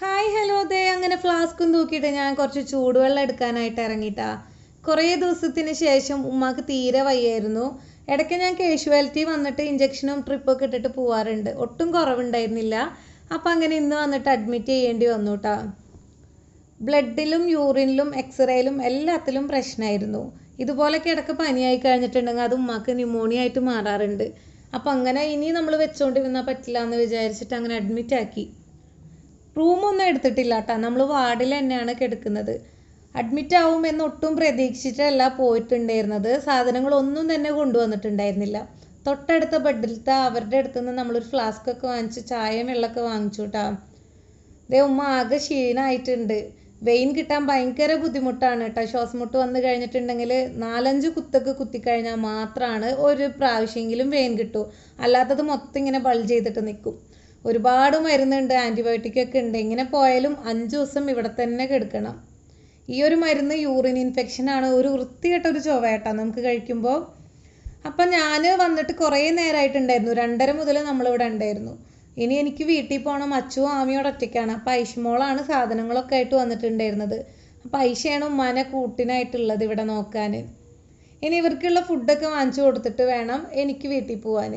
Hi hello അതെ അങ്ങനെ ഫ്ലാസ്കും തൂക്കിയിട്ട് ഞാൻ കുറച്ച് ചൂടുവെള്ളം എടുക്കാനായിട്ട് ഇറങ്ങിയിട്ടാ. കുറേ ദിവസത്തിന് ശേഷം ഉമ്മാക്ക് തീരെ വയ്യായിരുന്നു. ഇടയ്ക്ക് ഞാൻ കേഷ്വാലിറ്റി വന്നിട്ട് ഇഞ്ചക്ഷനും ട്രിപ്പൊക്കെ ഇട്ടിട്ട് പോവാറുണ്ട്. ഒട്ടും കുറവുണ്ടായിരുന്നില്ല. അപ്പം അങ്ങനെ ഇന്ന് വന്നിട്ട് അഡ്മിറ്റ് ചെയ്യേണ്ടി വന്നു കേട്ടോ ബ്ലഡിലും യൂറിനിലും എക്സ്റേയിലും എല്ലാത്തിലും പ്രശ്നമായിരുന്നു. ഇതുപോലൊക്കെ ഇടയ്ക്ക് പനിയായി കഴിഞ്ഞിട്ടുണ്ടെങ്കിൽ അത് ഉമ്മാക്ക് ന്യൂമോണിയ ആയിട്ട് മാറാറുണ്ട്. അപ്പം അങ്ങനെ ഇനി നമ്മൾ വെച്ചുകൊണ്ടിരുന്നാൽ പറ്റില്ല എന്ന് വിചാരിച്ചിട്ട് അങ്ങനെ അഡ്മിറ്റ് ആക്കി. റൂമൊന്നും എടുത്തിട്ടില്ല കേട്ടോ നമ്മൾ വാർഡിൽ തന്നെയാണ് കിടക്കുന്നത്. അഡ്മിറ്റ് ആവുമെന്ന് ഒട്ടും പ്രതീക്ഷിച്ചിട്ടല്ല പോയിട്ടുണ്ടായിരുന്നത്. സാധനങ്ങളൊന്നും തന്നെ കൊണ്ടുവന്നിട്ടുണ്ടായിരുന്നില്ല. തൊട്ടടുത്ത ബെഡിലത്തെ അവരുടെ അടുത്ത് നിന്ന് നമ്മളൊരു ഫ്ലാസ്ക് ഒക്കെ വാങ്ങിച്ച് ചായയും വെള്ളമൊക്കെ വാങ്ങിച്ചു കേട്ടോ ദേ ഉമ്മ ആകെ ക്ഷീണമായിട്ടുണ്ട് വെയിൻ കിട്ടാൻ ഭയങ്കര ബുദ്ധിമുട്ടാണ് കേട്ടോ ശ്വാസമുട്ട് വന്നു കഴിഞ്ഞിട്ടുണ്ടെങ്കിൽ നാലഞ്ച് കുത്തൊക്കെ കുത്തിക്കഴിഞ്ഞാൽ മാത്രമാണ് ഒരു പ്രാവശ്യമെങ്കിലും വെയിൻ കിട്ടൂ. അല്ലാത്തത് മൊത്തം ഇങ്ങനെ ബൾജ് ചെയ്തിട്ട് നിൽക്കും. ഒരുപാട് മരുന്നുണ്ട് ആന്റിബയോട്ടിക് ഒക്കെ ഉണ്ട്. എങ്ങനെ പോയാലും അഞ്ച് ദിവസം ഇവിടെ തന്നെ കിടക്കണം. ഈ ഒരു മരുന്ന് യൂറിൻ ഇൻഫെക്ഷൻ ആണ്. ഒരു വൃത്തികെട്ട ഒരു നമുക്ക് കഴിക്കുമ്പോൾ അപ്പം ഞാൻ വന്നിട്ട് കുറേ നേരമായിട്ടുണ്ടായിരുന്നു രണ്ടര മുതൽ നമ്മളിവിടെ ഉണ്ടായിരുന്നു. ഇനി എനിക്ക് വീട്ടിൽ പോകണം അച്ചുവും ആമിയോട് ഒറ്റയ്ക്കാണ്. അപ്പം ഐഷ്മോളാണ് സാധനങ്ങളൊക്കെ ആയിട്ട് വന്നിട്ടുണ്ടായിരുന്നത്. അപ്പം ഐഷയാണ് ഉമ്മാനെ കൂട്ടിനായിട്ടുള്ളത് ഇവിടെ നോക്കാൻ ഇനി ഇവർക്കുള്ള ഫുഡൊക്കെ വാങ്ങിച്ചു കൊടുത്തിട്ട് വേണം എനിക്ക് വീട്ടിൽ പോവാൻ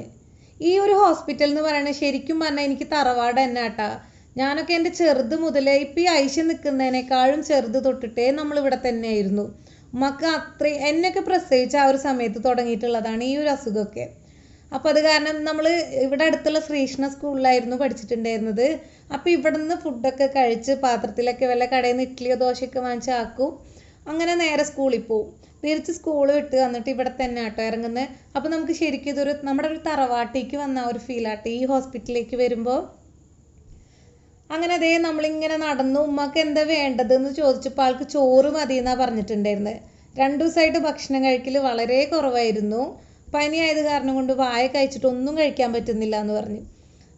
ഈ ഒരു ഹോസ്പിറ്റൽ എന്ന് പറയുന്നത് ശരിക്കും പറഞ്ഞാൽ എനിക്ക് തറവാട് തന്നെ കേട്ടാ ഞാനൊക്കെ എന്റെ ചെറുത് മുതലേ ഇപ്പം ഈ ഐഷ നിൽക്കുന്നതിനേക്കാളും ചെറുത് തൊട്ടിട്ടേ നമ്മൾ ഇവിടെ തന്നെയായിരുന്നു. ഉമ്മക്ക് അത്രയും എന്നൊക്കെ പ്രസവിച്ച ആ ഒരു സമയത്ത് തുടങ്ങിയിട്ടുള്ളതാണ് ഈ ഒരു അസുഖമൊക്കെ. അപ്പം അത് കാരണം നമ്മൾ ഇവിടെ അടുത്തുള്ള ശ്രീകൃഷ്ണ സ്കൂളിലായിരുന്നു പഠിച്ചിട്ടുണ്ടായിരുന്നത്. അപ്പം ഇവിടെ നിന്ന് ഫുഡൊക്കെ കഴിച്ച് പാത്രത്തിലൊക്കെ വല്ല കടയിൽ നിന്ന് ഇഡ്ഡലിയോ ദോശയൊക്കെ വാങ്ങിച്ച് ആക്കും. അങ്ങനെ നേരെ സ്കൂളിൽ പോവും. തിരിച്ച് സ്കൂൾ വിട്ട് വന്നിട്ട് ഇവിടെ തന്നെ ആട്ടോ ഇറങ്ങുന്നത് അപ്പോൾ നമുക്ക് ശരിക്കും ഇതൊരു നമ്മുടെ ഒരു തറവാട്ടിലേക്ക് വന്ന ഒരു ഫീലാട്ടോ ഈ ഹോസ്പിറ്റലിലേക്ക് വരുമ്പോൾ അങ്ങനെ അതേ നമ്മളിങ്ങനെ നടന്നു ഉമ്മക്ക് എന്താ വേണ്ടതെന്ന് ചോദിച്ചപ്പോൾ ആൾക്ക് ചോറ് മതി എന്നാ പറഞ്ഞിട്ടുണ്ടായിരുന്നത് രണ്ടു ദിവസമായിട്ട് ഭക്ഷണം കഴിക്കൽ വളരെ കുറവായിരുന്നു. പനി ആയത് കാരണം കൊണ്ട് വായ കഴിച്ചിട്ട് ഒന്നും കഴിക്കാൻ പറ്റുന്നില്ല എന്ന് പറഞ്ഞു.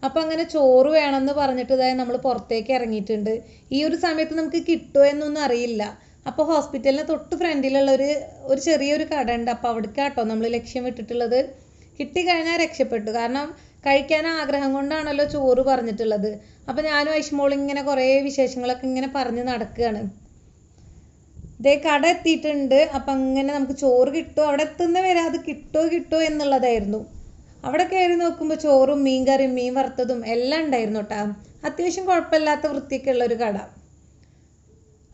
അപ്പം അങ്ങനെ ചോറ് വേണമെന്ന് പറഞ്ഞിട്ട് ഇതായി നമ്മൾ പുറത്തേക്ക് ഇറങ്ങിയിട്ടുണ്ട്. ഈ ഒരു സമയത്ത് നമുക്ക് കിട്ടുമോ എന്നൊന്നും അറിയില്ല. അപ്പോൾ ഹോസ്പിറ്റലിന് തൊട്ട് ഫ്രണ്ടിലുള്ള ഒരു ഒരു ചെറിയൊരു കട ഉണ്ട് അപ്പോൾ അവിടേക്കാട്ടോ നമ്മൾ ലക്ഷ്യം വിട്ടിട്ടുള്ളത്. കിട്ടിക്കഴിഞ്ഞാൽ രക്ഷപ്പെട്ടു. കാരണം കഴിക്കാൻ ആഗ്രഹം കൊണ്ടാണല്ലോ ചോറ് പറഞ്ഞിട്ടുള്ളത്. അപ്പോൾ ഞാനും ഐഷ്മോളും ഇങ്ങനെ കുറേ വിശേഷങ്ങളൊക്കെ ഇങ്ങനെ പറഞ്ഞ് നടക്കുകയാണ് ദേ കട എത്തിയിട്ടുണ്ട്. അപ്പം അങ്ങനെ നമുക്ക് ചോറ് കിട്ടുമോ അവിടെ എത്തുന്ന വരെ അത് കിട്ടോ കിട്ടോ എന്നുള്ളതായിരുന്നു. അവിടെ കയറി നോക്കുമ്പോൾ ചോറും മീൻ കറിയും മീൻ വറുത്തതും എല്ലാം ഉണ്ടായിരുന്നു കേട്ടോ അത്യാവശ്യം കുഴപ്പമില്ലാത്ത വൃത്തിയൊക്കെ ഉള്ള ഒരു കട.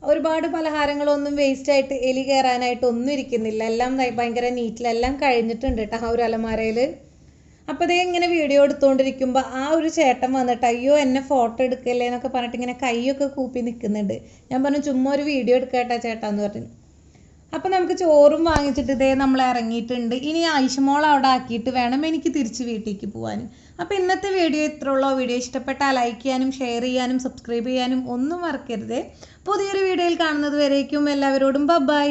ഒരുപാട് പലഹാരങ്ങളൊന്നും വേസ്റ്റ് ആയിട്ട് എലി കയറാനായിട്ട് ഒന്നും ഇരിക്കുന്നില്ല. എല്ലാം ഭയങ്കര ഭയങ്കര നീറ്റിലെല്ലാം കഴിഞ്ഞിട്ടുണ്ട് കേട്ടോ ആ ഒരു അലമാരയിൽ അപ്പോൾ അതേ ഇങ്ങനെ വീഡിയോ എടുത്തുകൊണ്ടിരിക്കുമ്പോൾ ആ ഒരു ചേട്ടൻ വന്നിട്ട് അയ്യോ എന്നെ ഫോട്ടോ എടുക്കല്ലേ എന്നൊക്കെ പറഞ്ഞിട്ട് ഇങ്ങനെ കൈയൊക്കെ കൂപ്പി നിൽക്കുന്നുണ്ട് ഞാൻ പറഞ്ഞു ചുമ്മാ ഒരു വീഡിയോ എടുക്കട്ടെ ചേട്ടാ എന്ന് പറഞ്ഞു. അപ്പോൾ നമുക്ക് ചോറും വാങ്ങിച്ചിട്ട് ഇതേ നമ്മൾ ഇറങ്ങിയിട്ടുണ്ട്. ഇനി ആയിഷമോൾ അവിടെ ആക്കിയിട്ട് വേണം എനിക്ക് തിരിച്ച് വീട്ടിലേക്ക് പോകാൻ അപ്പോൾ ഇന്നത്തെ വീഡിയോ ഇത്ര ഉള്ളൂ. വീഡിയോ ഇഷ്ടപ്പെട്ടാൽ ലൈക്ക് ചെയ്യാനും ഷെയർ ചെയ്യാനും സബ്സ്ക്രൈബ് ചെയ്യാനും ഒന്നും മറക്കരുത്. പുതിയൊരു വീഡിയോയിൽ കാണുന്നത് വരേക്കും എല്ലാവരോടും. ബൈ